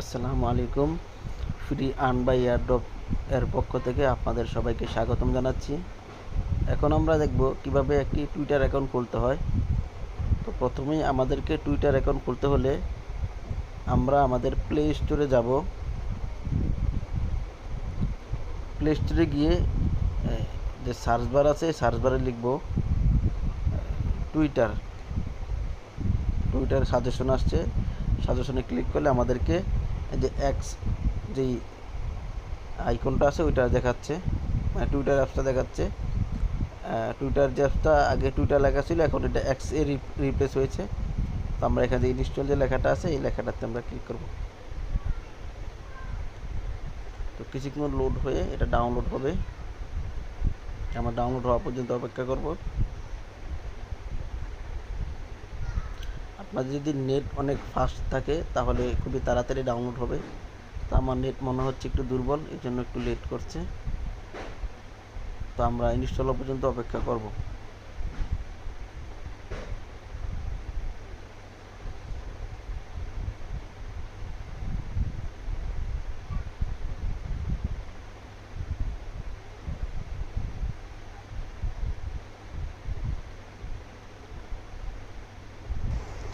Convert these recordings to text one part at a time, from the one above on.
আসসালামু আলাইকুম। Free earn by airdrop এর পক্ষ থেকে আপনাদের সবাইকে স্বাগতম জানাচ্ছি। এখন আমরা দেখব কীভাবে একটি টুইটার অ্যাকাউন্ট খুলতে হয়। তো প্রথমেই আমাদেরকে টুইটার অ্যাকাউন্ট খুলতে হলে আমরা আমাদের প্লে স্টোরে যাব। প্লে স্টোরে গিয়ে যে সার্চ বার আছে সার্চ বারে লিখব টুইটার। টুইটার সাজেশন আসছে। সাজেশনে ক্লিক করলে আমাদেরকে যে এক্স যেই আইকনটা আছে, ওইটা দেখাচ্ছে। মানে টুইটার অ্যাপসটা দেখাচ্ছে। টুইটার যে অ্যাপসটা আগে টুইটার লেখা ছিল, এখন এটা এক্স এ রিপ্লেস হয়েছে। তো আমরা এখানে যে ইনস্টল যে লেখাটা আছে, এই লেখাটাতে আমরা ক্লিক করব। তো কিছুক্ষণ লোড হয়ে এটা ডাউনলোড হবে। আমরা ডাউনলোড হওয়া পর্যন্ত অপেক্ষা করব। আপনার যদি নেট অনেক ফাস্ট থাকে, তাহলে খুবই তাড়াতাড়ি ডাউনলোড হবে। তো আমার নেট মনে হচ্ছে একটু দুর্বল এই জন্য একটু লেট করছে। তো আমরা ইনস্টল পর্যন্ত অপেক্ষা করব।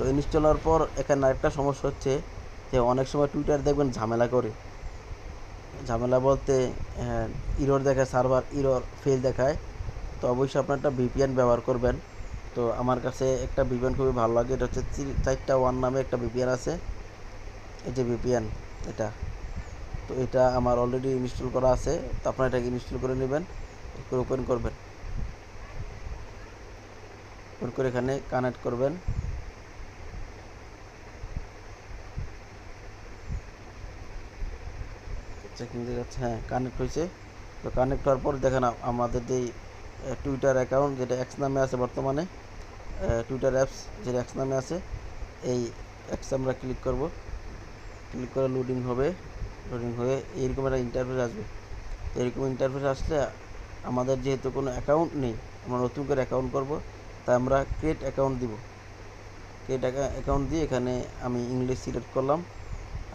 তো ইনস্টল হওয়ার পর এখানে আরেকটা সমস্যা হচ্ছে যে অনেক সময় টুইটার দেখবেন ঝামেলা করে। ঝামেলা বলতে ইরোর দেখায় সার্ভার ইরোর ফেল দেখায়। তো অবশ্যই আপনার একটা ভিপিএন ব্যবহার করবেন। তো আমার কাছে একটা ভিপিএন খুবই ভালো লাগে। এটা হচ্ছে চারটা ওয়ান নামে একটা ভিপিএন আছে। এই যে ভিপিএন এটা। তো এটা আমার অলরেডি ইনস্টল করা আছে। তো আপনারা এটাকে ইনস্টল করে নেবেন। ওপেন করবেন। ওপেন করে এখানে কানেক্ট করবেন। চেকিং দেখাচ্ছে হ্যাঁ কানেক্ট হয়েছে। তো কানেক্ট হওয়ার পর দেখেন আমাদের যেই টুইটার অ্যাকাউন্ট যেটা এক্স নামে আছে বর্তমানে টুইটার অ্যাপস যেটা এক্স নামে আছে, এই অ্যাপস আমরা ক্লিক করব। ক্লিক করে লোডিং হবে লোডিং হয়ে এইরকম একটা ইন্টারফেস আসবে। তো এরকম ইন্টারফেস আসলে আমাদের যেহেতু কোনো অ্যাকাউন্ট নেই, আমরা নতুন করে অ্যাকাউন্ট করব, তাই আমরা ক্রিয়েট অ্যাকাউন্ট দিব। ক্রিয়েট অ্যাকাউন্ট দিয়ে এখানে আমি ইংলিশ সিলেক্ট করলাম।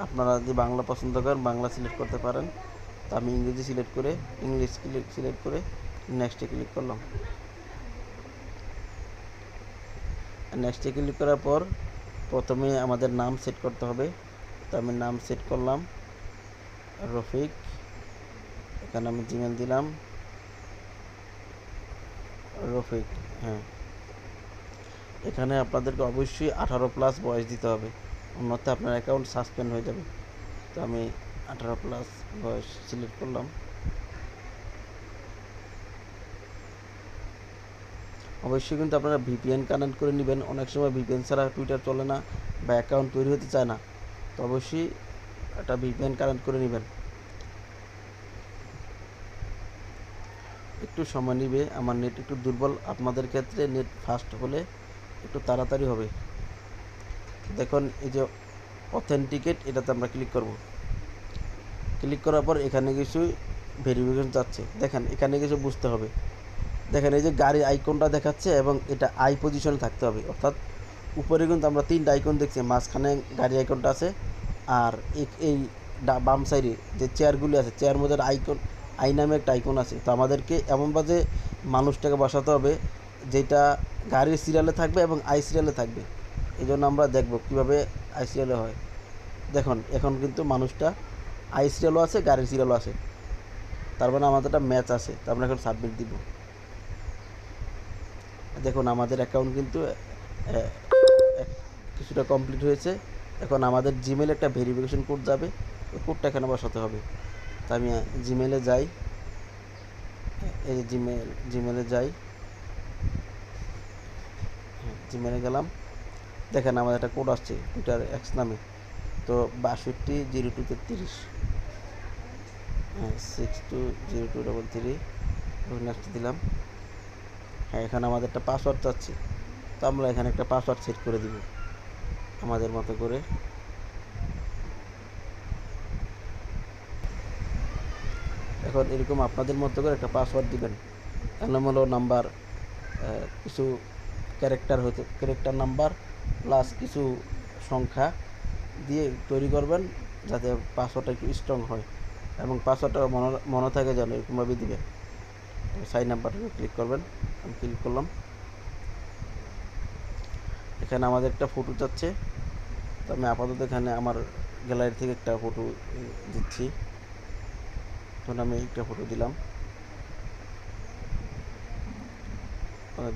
আপনারা যদি বাংলা পছন্দ করেন, বাংলা সিলেক্ট করতে পারেন। তো আমি ইংরেজি সিলেক্ট করে ইংলিশ সিলেক্ট করে নেক্সটে ক্লিক করলাম। নেক্সটে ক্লিক করার পর প্রথমে আমাদের নাম সেট করতে হবে। তো আমি নাম সেট করলাম, রফিক। এখানে আমি জিমেল দিলাম, রফিক হ্যাঁ। এখানে আপনাদেরকে অবশ্যই আঠারো প্লাস বয়স দিতে হবে। অন্যথায় আপনার অ্যাকাউন্ট সাসপেন্ড হয়ে যাবে। তো আমি আঠারো প্লাস বয়স সিলেক্ট করলাম। অবশ্যই কিন্তু আপনারা ভিপিএন কানেক্ট করে নেবেন। অনেক সময় ভিপিএন ছাড়া টুইটার চলে না বা অ্যাকাউন্ট তৈরি হতে চায় না। তো অবশ্যই একটা ভিপিএন কানেক্ট করে নেবেন। একটু সময় নিবে। আমার নেট একটু দুর্বল। আপনাদের ক্ষেত্রে নেট ফাস্ট হলে একটু তাড়াতাড়ি হবে। দেখুন, এই যে অথেন্টিকেট এটাতে আমরা ক্লিক করব। ক্লিক করার পর এখানে কিছু ভেরিফিকেশন যাচ্ছে। দেখেন, এখানে কিছু বুঝতে হবে। দেখেন, এই যে গাড়ি আইকনটা দেখাচ্ছে এবং এটা আই পজিশনে থাকতে হবে। অর্থাৎ উপরে কিন্তু আমরা তিনটা আইকন দেখছি, মাঝখানে গাড়ি আইকনটা আছে আর এই বাম সাইডে যে চেয়ারগুলি আছে চেয়ার মধ্যে আইকন আই নামে একটা আইকন আছে। তো আমাদেরকে এমনভাবে মানুষটাকে বসাতে হবে যেটা গাড়ির সিরিয়ালে থাকবে এবং আই সিরিয়ালে থাকবে। এই জন্য আমরা দেখব কীভাবে আই সিরিয়ালে হয়। দেখুন, এখন কিন্তু মানুষটা আই সিরিয়ালও আছে, গাড়ির সিরিয়ালও আছে। তার মানে আমাদের একটা ম্যাচ আছে, তো আমরা এখন সাবমিট দিব। দেখুন, আমাদের অ্যাকাউন্ট কিন্তু কিছুটা কমপ্লিট হয়েছে। এখন আমাদের জিমেলে একটা ভেরিফিকেশন কোড যাবে, ওই কোডটা এখানে বসাতে হবে। তো আমি জিমেলে যাই। এই জিমেল জিমেলে যাই। জিমেলে গেলাম। দেখেন আমাদের একটা কোড আসছে টুইটার এক্স নামে। তো বাষট্টি জিরো টু তেত্রিশ হ্যাঁ six two zero two double three next দিলাম। হ্যাঁ এখানে আমাদের একটা পাসওয়ার্ড চাচ্ছি তো আমরা এখানে একটা পাসওয়ার্ড সেট করে দিব, আমাদের মতো করে। এখন এরকম আপনাদের মতো করে একটা পাসওয়ার্ড দিবেন। এলোমেলো নাম্বার কিছু ক্যারেক্টার হতে ক্যারেক্টার নাম্বার প্লাস কিছু সংখ্যা দিয়ে তৈরি করবেন যাতে পাসওয়ার্ডটা একটু স্ট্রং হয় এবং পাসওয়ার্ডটা মনে মনে থাকে যেন এরকমভাবে দিবে। সাইন আপ বাটনে ক্লিক করবেন। আমি ক্লিক করলাম। এখানে আমাদের একটা ফটো চাচ্ছে তো আমি আপাতত এখানে আমার গ্যালারি থেকে একটা ফটো দিচ্ছি। তখন আমি একটা ফটো দিলাম।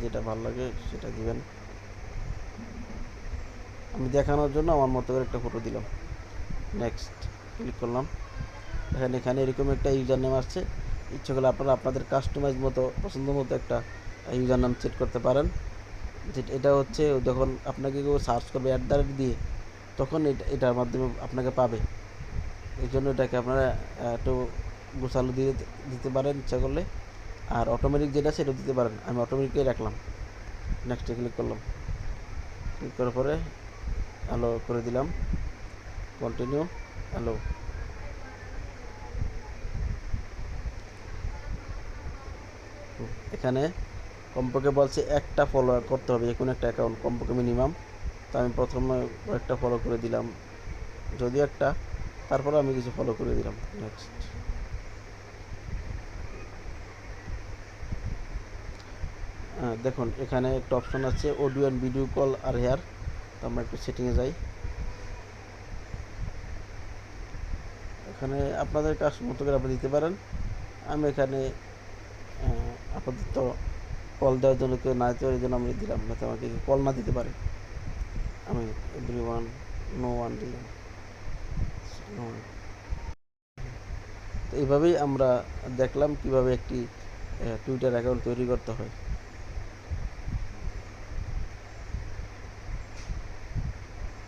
যেটা ভালো লাগে সেটা দিবেন। আমি দেখানোর জন্য আমার মতো করে একটা ফটো দিলাম। নেক্সট ক্লিক করলাম। এখানে এখানে এরকম একটা ইউজার নেম আসছে। ইচ্ছে করলে আপনারা আপনাদের কাস্টমাইজ মতো, পছন্দ মতো একটা ইউজার নাম সেট করতে পারেন। এটা হচ্ছে, যখন আপনাকে কেউ সার্চ করবে অ্যাট দ্য রেট দিয়ে, তখন এটা, এটার মাধ্যমে আপনাকে পাবে। এই জন্য এটাকে আপনারা একটু গোছালো দিয়ে দিতে পারেন ইচ্ছা করলে। আর অটোমেটিক যেটা সেটা দিতে পারেন। আমি অটোমেটিকই রাখলাম। নেক্সটে ক্লিক করলাম। ক্লিক করার পরে হ্যালো করে দিলাম। কন্টিনিউ হ্যালো এখানে কমপক্ষে বলছে একটা ফলো করতে হবে যে কোনো একটা অ্যাকাউন্ট কমপক্ষে মিনিমাম তো আমি প্রথমে একটা ফলো করে দিলাম। যদিও একটা, তারপরে আমি কিছু ফলো করে দিলাম। নেক্সট দেখুন, এখানে একটা অপশন আছে অডিও অ্যান্ড ভিডিও কল আর হেয়ার তো আমরা একটু সেটিংয়ে যাই। এখানে আপনাদের কাজ মতো করে আপনি দিতে পারেন। আমি এখানে আপাতত কল দেওয়ার জন্য কেউ না দিতে পারে জন্য আমি দিলাম, যাতে আমাকে কল না দিতে পারে। আমি এভরি ওয়ান নো ওয়ান দিলাম. তো এইভাবেই আমরা দেখলাম কীভাবে একটি টুইটার অ্যাকাউন্ট তৈরি করতে হয়।